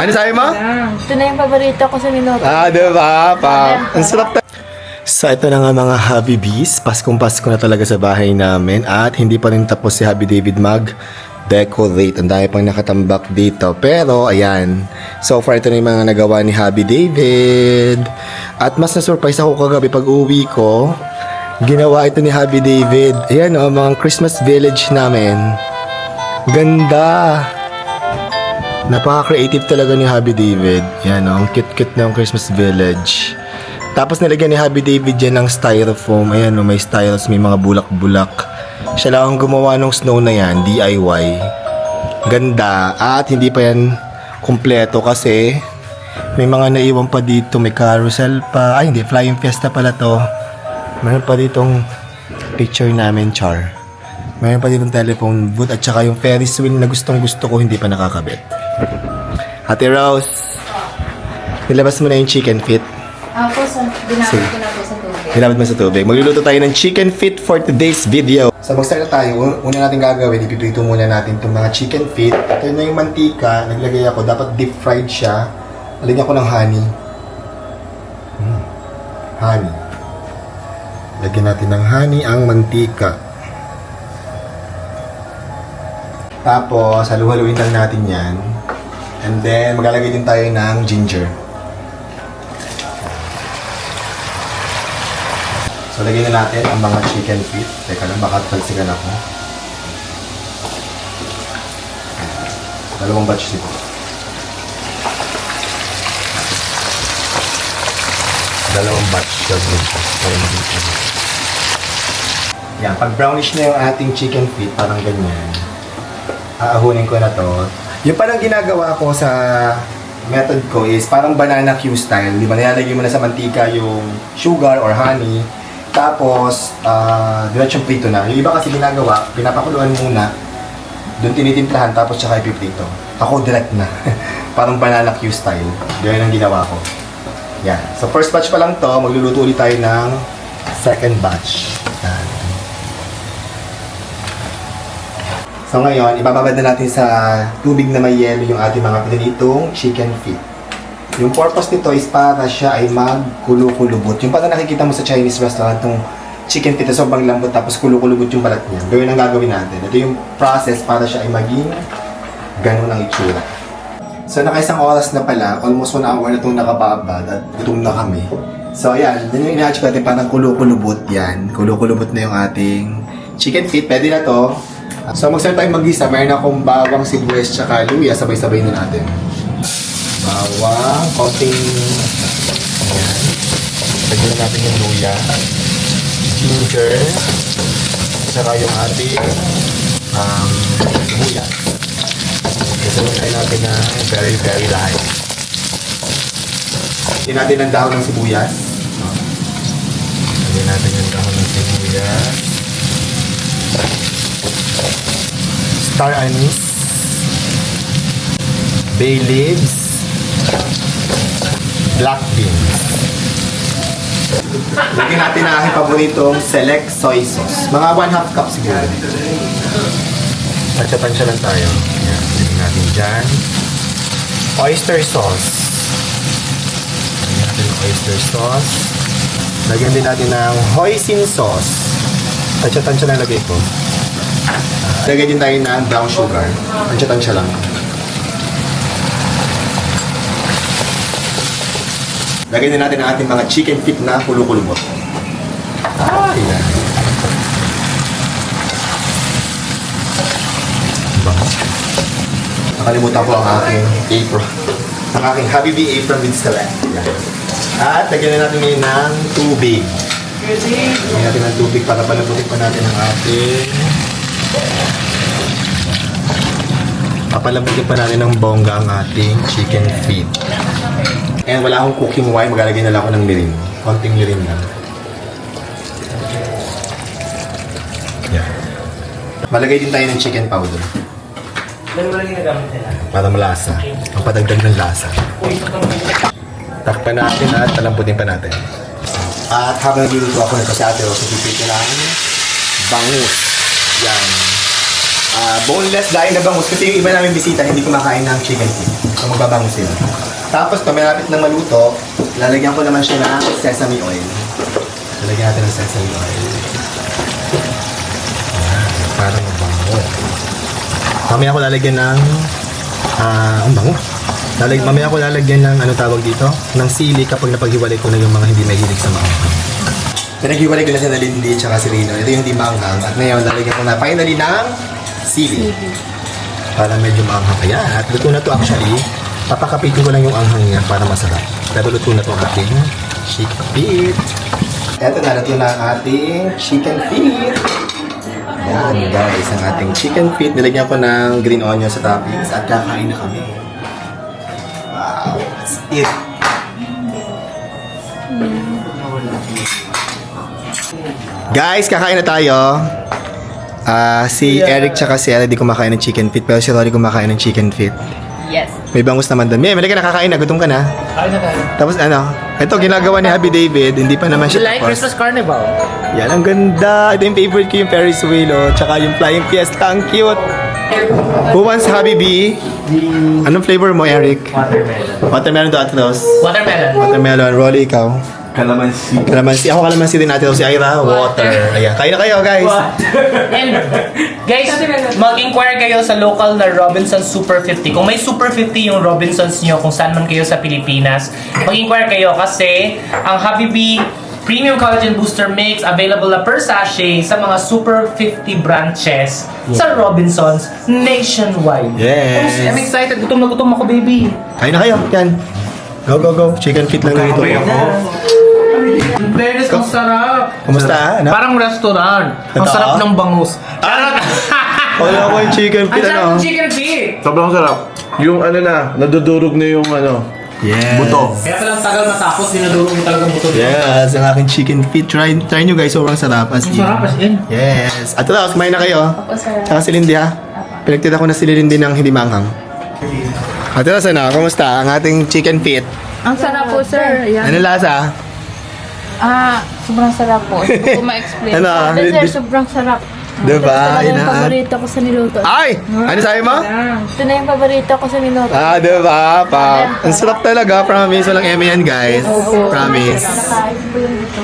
Ano sabi mo? Ito na yung paborito ko sa minuto. Ah, diba? Pa. Ang sarap ta- So ito na nga mga Happy Bees, Paskong Pasko na talaga sa bahay namin at hindi pa rin tapos si Happy David mag decorate. Ang dami pang nakatambak dito. Pero ayan, so far ito na yung mga nagawa ni Happy David. At mas na-surprise ako kagabi pag uwi ko. Ginawa ito ni Happy David. Ayan o, mga Christmas village namin. Ganda! Napaka-creative talaga ni Happy David. Yan o, ang cute-cute ng Christmas village. Tapos nilagyan ni Happy David yan ng styrofoam. Ayan o, may styles, may mga bulak-bulak. Siya lang ang gumawa ng snow na yan, DIY. Ganda. At hindi pa yan kumpleto kasi may mga naiwan pa dito. May carousel pa. Ay, hindi. Flying Fiesta pala to. Meron pa ditong picture namin, Char. Meron pa ditong telephone booth at saka yung Ferris wheel na gustong gusto ko hindi pa nakakabit. Ate Rose, nilabas mo na yung chicken feet. Ako, sa, Sige. dinamit ko na po sa tubig. Ginamit mo sa tubig. Magluluto tayo ng chicken feet for today's video. So mag-start na tayo. Un- Una natin gagawin, ipiprito muna natin itong mga chicken feet. Ito na yung mantika. Naglagay ako. Dapat deep fried siya. Lalagyan ko ng honey. Hmm. Honey. Lagyan natin ng honey ang mantika. Tapos, halu-haluin lang natin yan. And then, maglalagay din tayo ng ginger. So, lagyan na natin ang mga chicken feet. Teka lang, baka talsikan ako. Dalawang batch dito. Dalawang batch. Gagawin ko. Yan, pag brownish na yung ating chicken feet, parang ganyan, aahunin ko na to. Yung parang ginagawa ko sa method ko is parang banana Q style. Di ba? Nilalagay mo na sa mantika yung sugar or honey. Tapos, uh, diretsong prito na. Yung iba kasi ginagawa, pinapakuluan muna. Doon tinitimplahan, tapos tsaka ipiprito. Ako direct na. parang banana Q style. Ganyan ang ginawa ko. Yan. So, first batch pa lang to. Magluluto ulit tayo ng second batch. Yan. So ngayon, ibababad na natin sa tubig na may yelo yung ating mga pinalitong chicken feet. Yung purpose nito is para siya ay magkulo-kulubot. Yung parang nakikita mo sa Chinese restaurant, yung chicken feet na sobrang lambot tapos kulo-kulubot yung balat niya. Gawin ang gagawin natin. Ito yung process para siya ay maging ganun ang itsura. So nakaisang oras na pala, almost one hour na itong nakababad at gutom na kami. So ayan, yun yung ina-achieve natin parang kulo-kulubot yan. Kulo-kulubot na yung ating chicken feet. Pwede na to. So mag-start tayong mag-gisa. Mayroon akong bawang, sibuyas, tsaka luya. Sabay-sabay na natin. Bawang, konting... Ayan. Lagyan natin yung luya. Ginger. Tsaka yung ating um, sibuyas. Kasi tayo natin na very, very light. Lagyan natin ng dahon ng sibuyas. Lagyan natin yung dahon ng sibuyas. Star anise. Bay leaves. Black beans. Lagyan natin ang aking paboritong select soy sauce. Mga 1 half cup siguro. Tansya-tansya lang tayo. Yan, lagyan natin dyan. Oyster sauce. Lagyan natin ng oyster sauce. Lagyan din natin ng hoisin sauce. Tansya-tansya lang lagay ko. Lagay din tayo ng brown sugar. Tansya-tansya lang. Lagay din natin ang ating mga chicken feet na kulo-kulubot. Ah, yan. Bango. Nakalimutan ko ang aking apron. Ang aking Bee apron with select. At lagyan na natin ngayon ng tubig. Lagyan natin ng tubig para palabutin pa natin ang ating Papalabutin pa natin ng bongga ang ating chicken feet. And wala akong cooking wine, maglalagay na lang ako ng mirin. Konting mirin lang. Yan. Malagay din tayo ng chicken powder. Para malasa. Ang padagdag ng lasa. Takpan natin at palambutin pa natin. At habang nagluluto ako nito si Ate pipito ng bangus. Yan. ah, boneless dahil nabangus. Kasi yung iba namin bisita hindi kumakain ng chicken feet. So magbabangus sila. Tapos pag malapit na maluto, lalagyan ko naman siya ng sesame oil. Lalagyan natin ng sesame oil. Ayan, parang mabango. Mamaya ko lalagyan ng... Ah, ang bango. Lalag, mamaya ko lalagyan ng ano tawag dito? Ng sili kapag napaghiwalay ko na yung mga hindi mahilig sa mga Pinaghiwalay ko na si Nalindi at si Rino. Ito yung di maanghang. At ngayon, lalagyan ko na finally ng sili. Para medyo maanghang. Ayan. At luto na to actually. Papakapitin ko lang yung anghang niya para masarap. Pero luto na to ang ating chicken feet. Eto na, luto na ang ating chicken feet. Ayan guys, ang ating chicken feet. Nilagyan ko ng green onion sa toppings at kakain na kami. Wow, that's it. Guys, kakain na tayo. Ah, si Eric tsaka si Ella di kumakain ng chicken feet, pero si Rory kumakain ng chicken feet. Yes. May bangus naman doon. May, mali ka nakakain na, gutom ka na. Kain na tayo. Tapos ano, ito ginagawa ni Happy David, hindi pa naman siya like tapos. Christmas Carnival? Yan, ang ganda. Ito yung favorite ko yung Ferris wheel, oh. Tsaka yung Flying Fiesta, ang cute. Who wants Habibi? Anong flavor mo, Eric? Watermelon. Watermelon to Atros. Watermelon. Watermelon. Rolly, ikaw? Kalamansi. Kalamansi. Ako kalamansi din natin. Si Ira, water. Ayan. Kain na kayo, guys. And guys, mag-inquire kayo sa local na Robinsons Super 50. Kung may Super 50 yung Robinsons nyo, kung saan man kayo sa Pilipinas, mag-inquire kayo kasi ang Habibi Premium Collagen Booster Mix available na per sachet sa mga Super 50 branches sa Robinsons nationwide. Yes. I'm excited. Gutom na gutom ako, baby. Kain na kayo. Yan. Go, go, go. Chicken feet lang na ito. In fairness, ang sarap. Kumusta? Ano? Parang restaurant. Ang Totoo? sarap ng bangus. Wala ko yung chicken Ang feet, sarap ano? ng chicken feet. Sobrang sarap. Yung ano na, nadudurog na yung ano, Yes. buto. Kaya palang tagal matapos, dinadulong mo talagang buto dito. Yes, ang aking chicken feet. Try, try nyo guys, sobrang sarap. As Ang in. sarap as in. Yes. At tapos, kumain na kayo. Opo, sir. Tsaka si Lindy ha. Pinagtita ko na si Lindy ng hindi manghang. At tapos ano, kumusta ang ating chicken feet? Ang sarap po, sir. Ayan. Ano lasa? Ah, sobrang sarap po. Hindi ko ma-explain. Ano, ah, hindi- sobrang sarap. Diba? Ito Yun yung na. paborito ko sa niluto. Ay! Ano sabi mo? Ito na yung paborito ko sa niluto. Ah, diba? Pa. Ang sarap talaga. Promise. Walang yan, guys. Promise. Nakain po yung ito.